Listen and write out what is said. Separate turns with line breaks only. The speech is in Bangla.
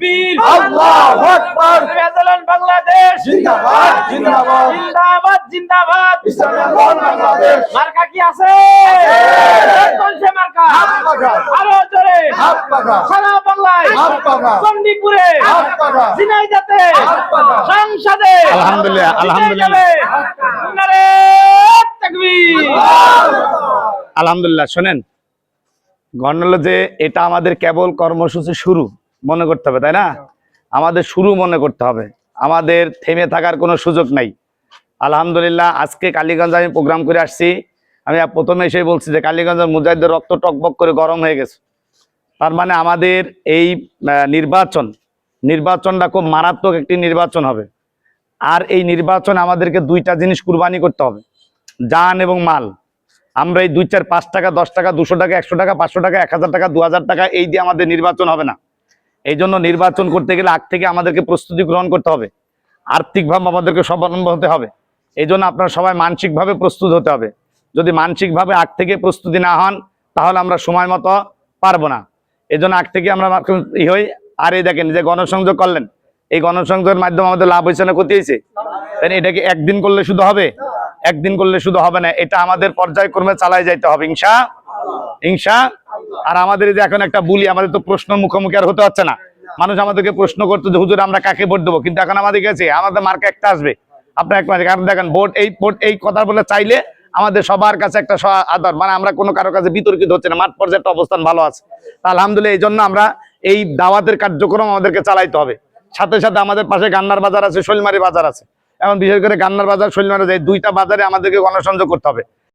তাকবীর।
আল্লাহু আকবার।
আন্দোলন বাংলাদেশ।
জিন্দাবাদ জিন্দাবাদ।
জিন্দাবাদ জিন্দাবাদ।
ইসলামী বাংলাদেশ।
মার্কা কি আছে? কোন সে মার্কা।
হাত পাখা।
আরও জোরে।
হাত পাখা।
সারা বাংলায়।
হাত পাখা।
চণ্ডীপুরে।
হাত পাখা।
ঝিনাইদহে
হাত পাখা।
সংসদে।
আলহামদুলিল্লাহ, আলহামদুলিল্লাহ।
নারে তাকবীর।
আলহামদুলিল্লাহ শোনেন ঘটনা যে এটা আমাদের কেবল কর্মসূচি শুরু। মনে করতে হবে, তাই না? আমাদের শুরু মনে করতে হবে। আমাদের থেমে থাকার কোনো সুযোগ নাই। আলহামদুলিল্লাহ, আজকে কালীগঞ্জ আমি প্রোগ্রাম করে আসছি। আমি প্রথমে এসে বলছি যে কালীগঞ্জের মুজাহিদের রক্ত টকবক করে গরম হয়ে গেছে। তার মানে আমাদের এই নির্বাচন, নির্বাচনটা খুব মারাত্মক একটি নির্বাচন হবে। আর এই নির্বাচন আমাদেরকে দুইটা জিনিস কুরবানি করতে হবে। জান এবং মাল। আমরা এই দুই চার পাঁচ টাকা, দশ টাকা, দুশো টাকা, একশো টাকা, পাঁচশো টাকা, এক হাজার টাকা, দু হাজার টাকা এই দিয়ে আমাদের নির্বাচন হবে না। এই জন্য নির্বাচন করতে গেলে আগ থেকে আমাদেরকে প্রস্তুতি গ্রহণ করতে হবে। আর্থিকভাবে আমাদেরকে স্বাবলম্বী হতে হবে। এই জন্য আপনারা সবাই মানসিকভাবে প্রস্তুত হতে হবে। যদি মানসিকভাবে আগ থেকে প্রস্তুতি না হন, তাহলে আমরা সময় মতো পারব না। এই জন্য আগ থেকে আমরা ই হই। আর এই দেখেন যে গণসংযোগ করলেন, এই গণসংযোগের মাধ্যমে আমাদের লাভ হয়েছে না ক্ষতি হয়েছে? তাই? এটাকে একদিন করলে শুধু হবে? একদিন করলে শুধু হবে না, এটা আমাদের পর্যায়ক্রমে চালাই যাইতে হবে, ইনশা ইনশা আর আমাদের যে এখন একটা বুলি, আমাদের তো প্রশ্ন মুখোমুখি আর হতে হচ্ছে না। মানুষ আমাদেরকে প্রশ্ন করতো যে, হুজুর, আমরা কাকে ভোট দেবো? কিন্তু এখন আমাদের কাছে, আমাদের মার্কা একটা আসবে। আপনার একটা কারণ দেখেন, ভোট, এই ভোট, এই কথা বলে চাইলে আমাদের সবার কাছে একটা আদর। মানে আমরা কোনো কারও কাছে বিতর্কিত হচ্ছে না, মাঠ পর্যায়ে একটা অবস্থান ভালো আছে। তা আলহামদুলিল্লাহ, এই জন্য আমরা এই দাওয়াতের কার্যক্রম আমাদেরকে চালাইতে হবে। সাথে সাথে আমাদের পাশে গান্নার বাজার আছে, শৈলমারি বাজার আছে। এখন বিশেষ করে গান্নার বাজার, শৈলমারি এই দুইটা বাজারে আমাদেরকে গণসংযোগ করতে হবে।